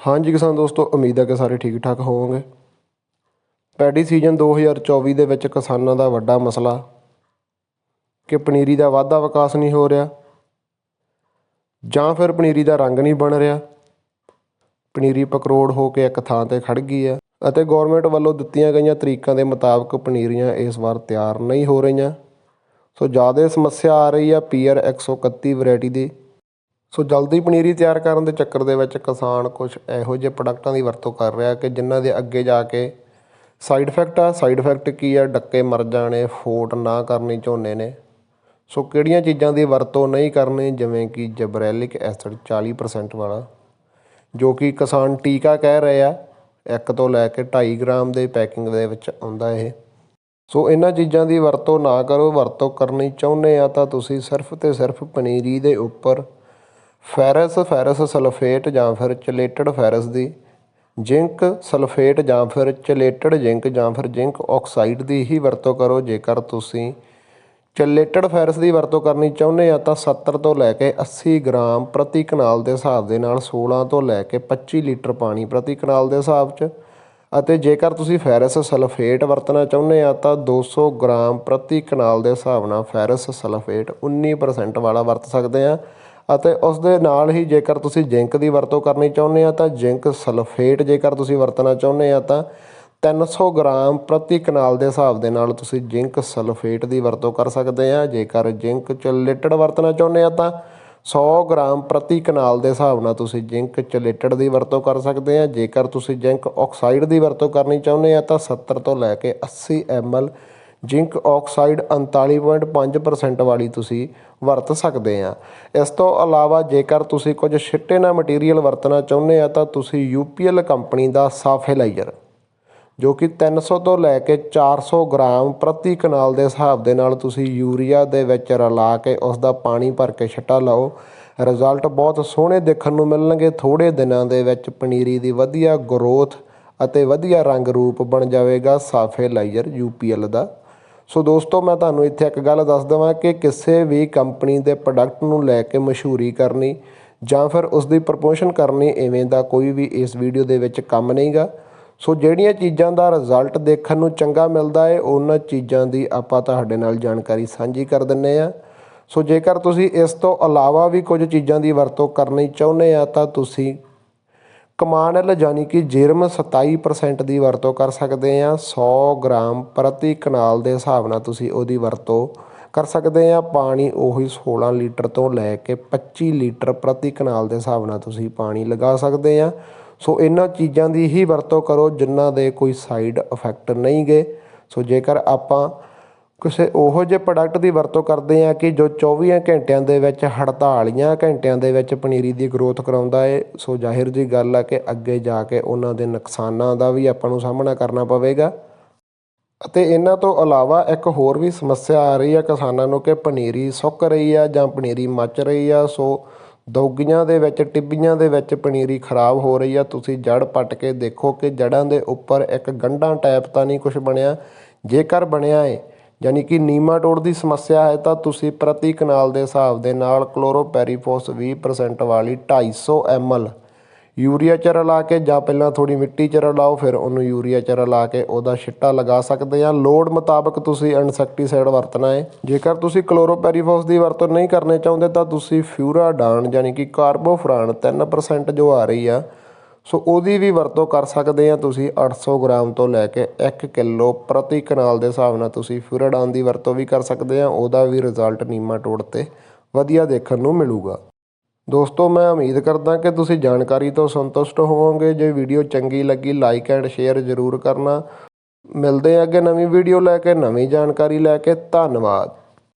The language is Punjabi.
ਹਾਂਜੀ ਕਿਸਾਨ ਦੋਸਤੋ, ਉਮੀਦ ਹੈ ਕਿ ਸਾਰੇ ਠੀਕ ਠਾਕ ਹੋਵੋਗੇ। ਪੈਡੀ ਸੀਜ਼ਨ 2024 ਦੇ ਵਿੱਚ ਕਿਸਾਨਾਂ ਦਾ ਵੱਡਾ ਮਸਲਾ, ਕਿ ਪਨੀਰੀ ਦਾ ਵਾਧਾ ਵਿਕਾਸ ਨਹੀਂ ਹੋ ਰਿਹਾ, ਜਾਂ ਫਿਰ ਪਨੀਰੀ ਦਾ ਰੰਗ ਨਹੀਂ ਬਣ ਰਿਹਾ। ਪਨੀਰੀ ਪਕਰੋੜ ਹੋ ਕੇ ਇੱਕ ਥਾਂ ਤੇ ਖੜ ਗਈ ਹੈ ਅਤੇ ਗਵਰਨਮੈਂਟ ਵੱਲੋਂ ਦਿੱਤੀਆਂ ਗਈਆਂ ਤਰੀਕਾਂ ਦੇ ਮੁਤਾਬਕ ਪਨੀਰੀਆਂ ਇਸ ਵਾਰ ਤਿਆਰ ਨਹੀਂ ਹੋ ਰਹੀਆਂ। ਸੋ ਜ਼ਿਆਦਾ ਸਮੱਸਿਆ ਆ ਰਹੀ ਆ ਪੀਆਰ 131 ਵੈਰਾਈਟੀ ਦੀ। ਸੋ ਜਲਦੀ ਪਨੀਰੀ ਤਿਆਰ ਕਰਨ ਦੇ ਚੱਕਰ ਦੇ ਵਿੱਚ ਕਿਸਾਨ ਕੁਝ ਇਹੋ ਜਿਹੇ ਪ੍ਰੋਡਕਟਾਂ ਦੀ ਵਰਤੋਂ ਕਰ ਰਿਹਾ ਕਿ ਜਿਨ੍ਹਾਂ ਦੇ ਅੱਗੇ ਜਾ ਕੇ ਸਾਈਡ ਇਫੈਕਟ ਆ ਸਾਈਡ ਇਫੈਕਟ ਕੀ ਆ? ਡੱਕੇ ਮਰ ਜਾਣੇ, ਫੋਟ ਨਾ ਕਰਨੀ, ਝੋਨੇ ਨੇ। ਸੋ ਕਿਹੜੀਆਂ ਚੀਜ਼ਾਂ ਦੀ ਵਰਤੋਂ ਨਹੀਂ ਕਰਨੀ? ਜਿਵੇਂ ਕਿ ਜਬਰੈਲਿਕ ਐਸਿਡ 40% ਵਾਲਾ, ਜੋ ਕਿ ਕਿਸਾਨ ਟੀਕਾ ਕਹਿ ਰਹੇ ਆ, ਇੱਕ ਤੋਂ ਲੈ ਕੇ 2.5 ਗ੍ਰਾਮ ਦੇ ਪੈਕਿੰਗ ਦੇ ਵਿੱਚ ਆਉਂਦਾ ਇਹ। ਸੋ ਇਹਨਾਂ ਚੀਜ਼ਾਂ ਦੀ ਵਰਤੋਂ ਨਾ ਕਰੋ, ਵਰਤੋਂ ਕਰਨੀ ਚਾਹੁੰਦੇ ਆ ਤਾਂ ਤੁਸੀਂ ਸਿਰਫ ਤੇ ਸਿਰਫ ਪਨੀਰੀ ਦੇ ਉੱਪਰ ਫੈਰਸ ਫੈਰਸ ਸਲਫੇਟ ਜਾਂ ਫਿਰ ਚਲੇਟਡ ਫੈਰਸ ਦੀ ਜ਼ਿੰਕ, ਸਲਫੇਟ ਜਾਂ ਫਿਰ ਚਲੇਟਡ ਜ਼ਿੰਕ ਜਾਂ ਫਿਰ ਜ਼ਿੰਕ ਆਕਸਾਈਡ ਦੀ ਹੀ ਵਰਤੋਂ ਕਰੋ। ਜੇਕਰ ਤੁਸੀਂ ਚਲੇਟਡ ਫੈਰਸ ਦੀ ਵਰਤੋਂ ਕਰਨੀ ਚਾਹੁੰਦੇ ਆ, ਤਾਂ 70 ਤੋਂ ਲੈ ਕੇ 80 ਗ੍ਰਾਮ ਪ੍ਰਤੀ ਕਨਾਲ ਦੇ ਹਿਸਾਬ ਦੇ ਨਾਲ 16 ਤੋਂ ਲੈ ਕੇ 25 ਲੀਟਰ ਪਾਣੀ ਪ੍ਰਤੀ ਕਨਾਲ ਦੇ ਹਿਸਾਬ 'ਚ। ਅਤੇ ਜੇਕਰ ਤੁਸੀਂ ਫੈਰਸ ਸਲਫੇਟ ਵਰਤਣਾ ਚਾਹੁੰਦੇ ਆ, ਤਾਂ 200 ਗ੍ਰਾਮ ਪ੍ਰਤੀ ਕਨਾਲ ਦੇ ਹਿਸਾਬ ਨਾਲ ਫੈਰਸ ਸਲਫੇਟ 19% ਵਾਲਾ ਵਰਤ ਸਕਦੇ ਆ। ਅਤੇ ਉਸ ਦੇ ਨਾਲ ਹੀ ਜੇਕਰ ਤੁਸੀਂ ਜ਼ਿੰਕ ਦੀ ਵਰਤੋਂ ਕਰਨੀ ਚਾਹੁੰਦੇ ਆ ਤਾਂ ਜ਼ਿੰਕ ਸਲਫੇਟ ਜੇਕਰ ਤੁਸੀਂ ਵਰਤਣਾ ਚਾਹੁੰਦੇ ਆ ਤਾਂ 300 ਗ੍ਰਾਮ ਪ੍ਰਤੀ ਕਨਾਲ ਦੇ ਹਿਸਾਬ ਦੇ ਨਾਲ ਤੁਸੀਂ ਜ਼ਿੰਕ ਸਲਫੇਟ ਦੀ ਵਰਤੋਂ ਕਰ ਸਕਦੇ ਆ। ਜੇਕਰ ਜ਼ਿੰਕ ਚਲੇਟਡ ਵਰਤਣਾ ਚਾਹੁੰਦੇ ਆ ਤਾਂ 100 ਗ੍ਰਾਮ ਪ੍ਰਤੀ ਕਨਾਲ ਦੇ ਹਿਸਾਬ ਨਾਲ ਤੁਸੀਂ ਜ਼ਿੰਕ ਚਲੇਟਡ ਦੀ ਵਰਤੋਂ ਕਰ ਸਕਦੇ ਆ। ਜੇਕਰ ਤੁਸੀਂ ਜ਼ਿੰਕ ਆਕਸਾਈਡ ਦੀ ਵਰਤੋਂ ਕਰਨੀ ਚਾਹੁੰਦੇ ਆ ਤਾਂ 70 ਤੋਂ ਲੈ ਕੇ 80 ml ਜ਼ਿੰਕ ਆਕਸਾਈਡ 39.5% ਵਾਲੀ ਤੁਸੀਂ ਵਰਤ ਸਕਦੇ ਆ। ਇਸ ਤੋਂ ਇਲਾਵਾ ਜੇਕਰ ਤੁਸੀਂ ਕੁਝ ਛਿੱਟੇ ਨਾਲ ਮਟੀਰੀਅਲ ਵਰਤਣਾ ਚਾਹੁੰਦੇ ਆ, ਤਾਂ ਤੁਸੀਂ UPL ਕੰਪਨੀ ਦਾ ਸਾਫੇਲਾਈਜ਼ਰ ਜੋ ਕਿ 300 ਤੋਂ ਲੈ ਕੇ 400 ਗ੍ਰਾਮ ਪ੍ਰਤੀ ਕਨਾਲ ਦੇ ਹਿਸਾਬ ਦੇ ਨਾਲ ਤੁਸੀਂ ਯੂਰੀਆ ਦੇ ਵਿੱਚ ਰਲਾ ਕੇ ਉਸ ਦਾ ਪਾਣੀ ਭਰ ਕੇ ਛਿੱਟਾ ਲਾਓ। ਰਿਜ਼ਲਟ ਬਹੁਤ ਸੋਹਣੇ ਦੇਖਣ ਨੂੰ ਮਿਲਣਗੇ। ਥੋੜੇ ਦਿਨਾਂ ਦੇ ਵਿੱਚ ਪਨੀਰੀ ਦੀ ਵਧੀਆ ਗਰੋਥ ਅਤੇ ਵਧੀਆ ਰੰਗ ਰੂਪ ਬਣ ਜਾਵੇਗਾ ਸਾਫੇਲਾਈਜ਼ਰ UPL ਦਾ। ਸੋ ਦੋਸਤੋ, ਮੈਂ ਤੁਹਾਨੂੰ ਇੱਥੇ ਇੱਕ ਗੱਲ ਦੱਸ ਦਵਾਂ ਕਿ ਕਿਸੇ ਵੀ ਕੰਪਨੀ ਦੇ ਪ੍ਰੋਡਕਟ ਨੂੰ ਲੈ ਕੇ ਮਸ਼ਹੂਰੀ ਕਰਨੀ ਜਾਂ ਫਿਰ ਉਸ ਦੀ ਪ੍ਰਮੋਸ਼ਨ ਕਰਨੀ ਐਵੇਂ ਦਾ ਕੋਈ ਵੀ ਇਸ ਵੀਡੀਓ ਦੇ ਵਿੱਚ ਕੰਮ ਨਹੀਂਗਾ। ਸੋ ਜਿਹੜੀਆਂ ਚੀਜ਼ਾਂ ਦਾ ਰਿਜ਼ਲਟ ਦੇਖਣ ਨੂੰ ਚੰਗਾ ਮਿਲਦਾ ਹੈ ਉਹਨਾਂ ਚੀਜ਼ਾਂ ਦੀ ਆਪਾਂ ਤੁਹਾਡੇ ਨਾਲ ਜਾਣਕਾਰੀ ਸਾਂਝੀ ਕਰ ਦਿੰਨੇ ਆ। ਸੋ ਜੇਕਰ ਤੁਸੀਂ ਇਸ ਤੋਂ ਇਲਾਵਾ ਵੀ ਕੁਝ ਚੀਜ਼ਾਂ ਦੀ ਵਰਤੋਂ ਕਰਨੀ ਚਾਹੁੰਦੇ ਆ, ਤਾਂ ਤੁਸੀਂ ਕਮਾਨਲ ਯਾਨੀ ਕਿ ਜਿਰਮ 27% ਦੀ ਵਰਤੋਂ ਕਰ ਸਕਦੇ ਆ 100 ਗ੍ਰਾਮ ਪ੍ਰਤੀ ਕਨਾਲ ਦੇ ਹਿਸਾਬ ਨਾਲ ਤੁਸੀਂ ਉਹਦੀ ਵਰਤੋਂ ਕਰ ਸਕਦੇ ਆ। ਪਾਣੀ ਉਹੀ 16 ਲੀਟਰ ਤੋਂ ਲੈ ਕੇ 25 ਲੀਟਰ ਪ੍ਰਤੀ ਕਨਾਲ ਦੇ ਹਿਸਾਬ ਨਾਲ ਤੁਸੀਂ ਪਾਣੀ ਲਗਾ ਸਕਦੇ ਆ। ਸੋ ਇਹਨਾਂ ਚੀਜ਼ਾਂ ਦੀ ਹੀ ਵਰਤੋਂ ਕਰੋ, ਜਿਨ੍ਹਾਂ ਦੇ ਕੋਈ ਸਾਈਡ ਇਫੈਕਟ ਨਹੀਂ ਗਏ ਸੋ ਜੇਕਰ ਆਪਾਂ ਕਿਸੇ ਉਹੋ ਜਿਹੇ ਪ੍ਰੋਡਕਟ ਦੀ ਵਰਤੋਂ ਕਰਦੇ ਆ ਕਿ ਜੋ 24 ਘੰਟਿਆਂ ਦੇ ਵਿੱਚ 48 ਘੰਟਿਆਂ ਦੇ ਵਿੱਚ ਪਨੀਰੀ ਦੀ ਗਰੋਥ ਕਰਾਉਂਦਾ ਏ। ਸੋ ਜ਼ਾਹਿਰ ਜੀ ਗੱਲ ਆ ਕਿ ਅੱਗੇ ਜਾ ਕੇ ਉਹਨਾਂ ਦੇ ਨੁਕਸਾਨਾਂ ਦਾ ਵੀ ਆਪਾਂ ਨੂੰ ਸਾਹਮਣਾ ਕਰਨਾ ਪਵੇਗਾ। ਅਤੇ ਇਹਨਾਂ ਤੋਂ ਇਲਾਵਾ ਇੱਕ ਹੋਰ ਵੀ ਸਮੱਸਿਆ ਆ ਰਹੀ ਆ ਕਿਸਾਨਾਂ ਨੂੰ ਕਿ ਪਨੀਰੀ ਸੁੱਕ ਰਹੀ ਆ ਜਾਂ ਪਨੀਰੀ ਮੱਚ ਰਹੀ ਆ। ਸੋ ਦੌਗੀਆਂ ਦੇ ਵਿੱਚ, ਟਿੱਬੀਆਂ ਦੇ ਵਿੱਚ ਪਨੀਰੀ ਖਰਾਬ ਹੋ ਰਹੀ ਆ। ਤੁਸੀਂ ਜੜ ਪੱਟ ਕੇ ਦੇਖੋ ਕਿ ਜੜਾਂ ਦੇ ਉੱਪਰ ਇੱਕ ਗੰਢਾਂ ਟਾਈਪ ਤਾਂ ਨਹੀਂ ਕੁਝ ਬਣਿਆ। ਜੇਕਰ ਬਣਿਆ ਏ ਯਾਨੀ ਕਿ ਨੀਮਾਟੋਡ ਦੀ ਸਮੱਸਿਆ ਹੈ ਤਾਂ ਤੁਸੀਂ ਪ੍ਰਤੀ ਕਨਾਲ ਦੇ ਹਿਸਾਬ ਦੇ ਨਾਲ ਕਲੋਰੋਪੈਰੀਫੋਸ 20% ਵਾਲੀ 250 ml ਯੂਰੀਆ ਚ ਲਾ ਕੇ ਜਾਂ ਪਹਿਲਾਂ ਥੋੜੀ ਮਿੱਟੀ ਚ ਲਾਓ, ਫਿਰ ਉਹਨੂੰ ਯੂਰੀਆ ਚ ਲਾ ਕੇ ਉਹਦਾ ਛਿੱਟਾ ਲਗਾ ਸਕਦੇ ਆ ਲੋੜ ਮੁਤਾਬਕ ਤੁਸੀਂ ਇਨਸੈਕਟੀਸਾਈਡ ਵਰਤਣਾ ਹੈ। ਜੇਕਰ ਤੁਸੀਂ ਕਲੋਰੋਪੈਰੀਫੋਸ ਦੀ ਵਰਤੋਂ ਨਹੀਂ ਕਰਨੇ ਚਾਹੁੰਦੇ ਤਾਂ ਤੁਸੀਂ ਫਿਊਰਾਡਾਨ ਯਾਨੀ ਕਿ ਕਾਰਬੋਫਰਾਨ 3% ਜੋ ਆ ਰਹੀ ਆ ਸੋ ਉਹਦੀ ਵੀ ਵਰਤੋਂ ਕਰ ਸਕਦੇ ਆ ਤੁਸੀਂ 800 ਗ੍ਰਾਮ ਤੋਂ ਲੈ ਕੇ 1 ਕਿਲੋ ਪ੍ਰਤੀ ਕਨਾਲ ਦੇ ਹਿਸਾਬ ਨਾਲ ਤੁਸੀਂ ਫਿਊਰਾਡਾਨ ਦੀ ਵਰਤੋਂ ਵੀ ਕਰ ਸਕਦੇ ਆ, ਉਹਦਾ ਵੀ ਰਿਜ਼ਲਟ ਨੀਮਾਟੋਡ ਤੇ ਵਧੀਆ ਦੇਖਣ ਨੂੰ ਮਿਲੂਗਾ। ਦੋਸਤੋ, ਮੈਂ ਉਮੀਦ ਕਰਦਾ ਕਿ ਤੁਸੀਂ ਜਾਣਕਾਰੀ ਤੋਂ ਸੰਤੁਸ਼ਟ ਹੋਵੋਗੇ। ਜੇ ਵੀਡੀਓ ਚੰਗੀ ਲੱਗੀ ਲਾਈਕ ਐਂਡ ਸ਼ੇਅਰ ਜ਼ਰੂਰ ਕਰਨਾ। ਮਿਲਦੇ ਆ ਅੱਗੇ ਨਵੀਂ ਵੀਡੀਓ ਲੈ ਕੇ, ਨਵੀਂ ਜਾਣਕਾਰੀ ਲੈ ਕੇ। ਧੰਨਵਾਦ।